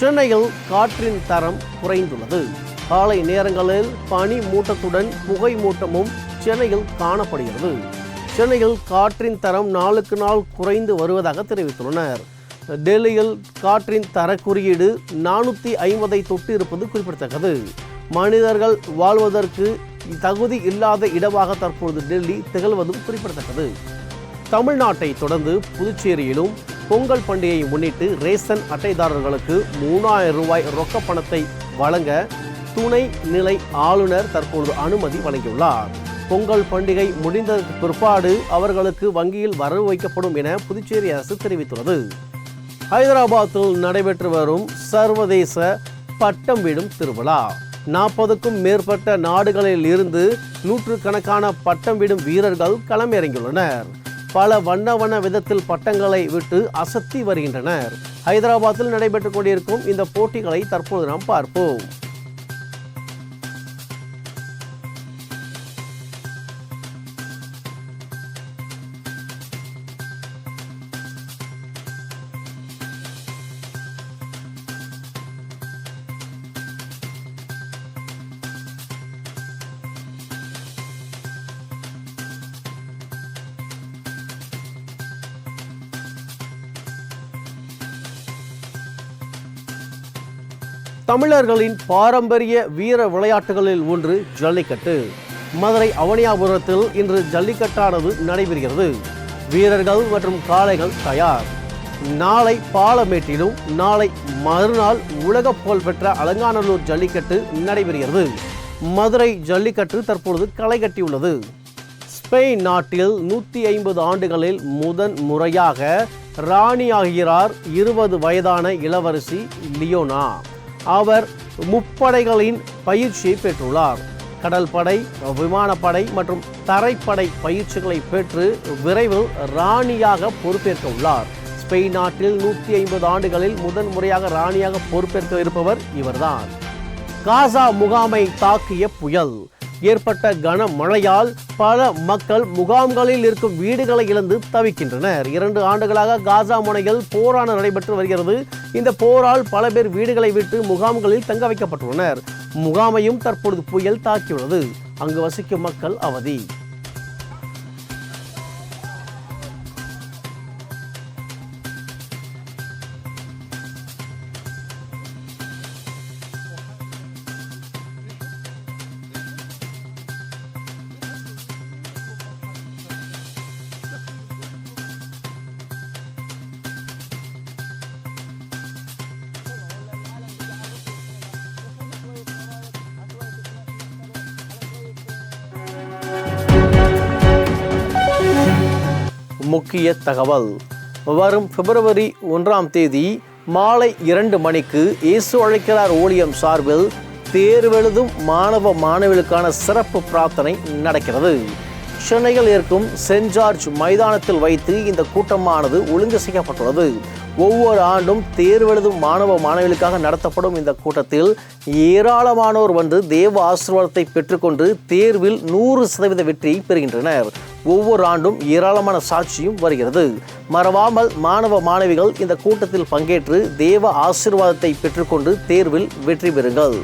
சென்னையில் காற்றின் தரம் குறைந்துள்ளது. காலை நேரங்களில் பனி மூட்டத்துடன் புகை மூட்டமும் சென்னையில் காணப்படுகிறது. சென்னையில் காற்றின் தரம் நாளுக்கு நாள் குறைந்து வருவதாக தெரிவித்துள்ளனர். டெல்லியில் காற்றின் தர குறியீடு நானூற்றி ஐம்பதை தொட்டு இருப்பது குறிப்பிடத்தக்கது. மனிதர்கள் வாழ்வதற்கு தகுதி இல்லாத இடமாக தற்பொழுது டெல்லி திகழ்வதும் குறிப்பிடத்தக்கது. தமிழ்நாட்டை தொடர்ந்து புதுச்சேரியிலும் பொங்கல் பண்டிகையை முன்னிட்டு ரேஷன் அட்டைதாரர்களுக்கு மூணாயிரம் ரூபாய் ரொக்க பணத்தை வழங்க துணை நிலை ஆளுநர் தற்பொழுது அனுமதி வழங்கியுள்ளார். பொங்கல் பண்டிகை முடிந்ததற்கு பிற்பாடு அவர்களுக்கு வங்கியில் வரவு வைக்கப்படும் என புதுச்சேரி அரசு தெரிவித்துள்ளது. ஹைதராபாத்தில் நடைபெற்று வரும் சர்வதேச பட்டம் விடும் திருவிழா. நாற்பதுக்கும் மேற்பட்ட நாடுகளில் இருந்து நூற்றுக்கணக்கான பட்டம் விடும் வீரர்கள் களமிறங்கியுள்ளனர். பல வண்ண வண்ண விதத்தில் பட்டங்களை விட்டு அசத்தி வருகின்றனர். ஹைதராபாத்தில் நடைபெற்றுக் கொண்டிருக்கும் இந்த போட்டிகளை தற்போது நாம் பார்ப்போம். தமிழர்களின் பாரம்பரிய வீர விளையாட்டுகளில் ஒன்று ஜல்லிக்கட்டு. மதுரை அவனியாபுரத்தில் இன்று ஜல்லிக்கட்டானது நடைபெறுகிறது. வீரர்கள் மற்றும் காளைகள் தயார். நாளை பாலமேட்டிலும் நாளை மறுநாள் உலக புகழ் பெற்ற அலங்காநல்லூர் ஜல்லிக்கட்டு நடைபெறுகிறது. மதுரை ஜல்லிக்கட்டு தற்பொழுது களை கட்டியுள்ளது. ஸ்பெயின் நாட்டில் நூற்றி ஐம்பது ஆண்டுகளில் முதன் முறையாக ராணியாகிறார் இருபது வயதான இளவரசி லியோனா. அவர் முப்படைகளின் பயிற்சியை பெற்றுள்ளார். கடல்படை விமானப்படை மற்றும் தரைப்படை பயிற்சிகளை பெற்று விரைவில் ராணியாக பொறுப்பேற்க உள்ளார். ஸ்பெயின் நாட்டில் நூற்றி ஐம்பது ஆண்டுகளில் முதன் முறையாக ராணியாக பொறுப்பேற்க இருப்பவர் இவர்தான். காசா முகாமை தாக்கிய புயல். ஏற்பட்ட கனமழையால் பல மக்கள் முகாம்களில் இருக்கும் வீடுகளை இழந்து தவிக்கின்றனர். இரண்டு ஆண்டுகளாக காசா முனையில் போரான நடைபெற்று வருகிறது. இந்த போரால் பல பேர் வீடுகளை விட்டு முகாம்களில் தங்க வைக்கப்பட்டுள்ளனர். முகாமையும் தற்பொழுது புயல் தாக்கியுள்ளது. அங்கு வசிக்கும் மக்கள் அவதி. முக்கிய தகவல். வரும் பிப்ரவரி ஒன்றாம் தேதி மாலை இரண்டு மணிக்கு இயேசு அழைக்கிறார் ஊழியம் சார்பில் தேர்வெழுதும் மாணவ மாணவிகளுக்கான சிறப்பு பிரார்த்தனை நடக்கிறது. சென்னையில் இருக்கும் சென்ட் ஜார்ஜ் மைதானத்தில் வைத்து இந்த கூட்டமானது ஒழுங்கு செய்யப்பட்டுள்ளது. ஒவ்வொரு ஆண்டும் தேர்வெழுதும் மாணவ மாணவிகளுக்காக நடத்தப்படும் இந்த கூட்டத்தில் ஏராளமானோர் வந்து தேவ ஆசீர்வாதத்தை பெற்றுக்கொண்டு தேர்வில் நூறு சதவீத வெற்றியை பெறுகின்றனர். ஒவ்வொரு ஆண்டும் ஏராளமான சாட்சியும் வருகிறது. மறவாமல் மாணவ மாணவிகள் இந்த கூட்டத்தில் பங்கேற்று தேவ ஆசீர்வாதத்தை பெற்றுக்கொண்டு தேர்வில் வெற்றி பெறுங்கள்.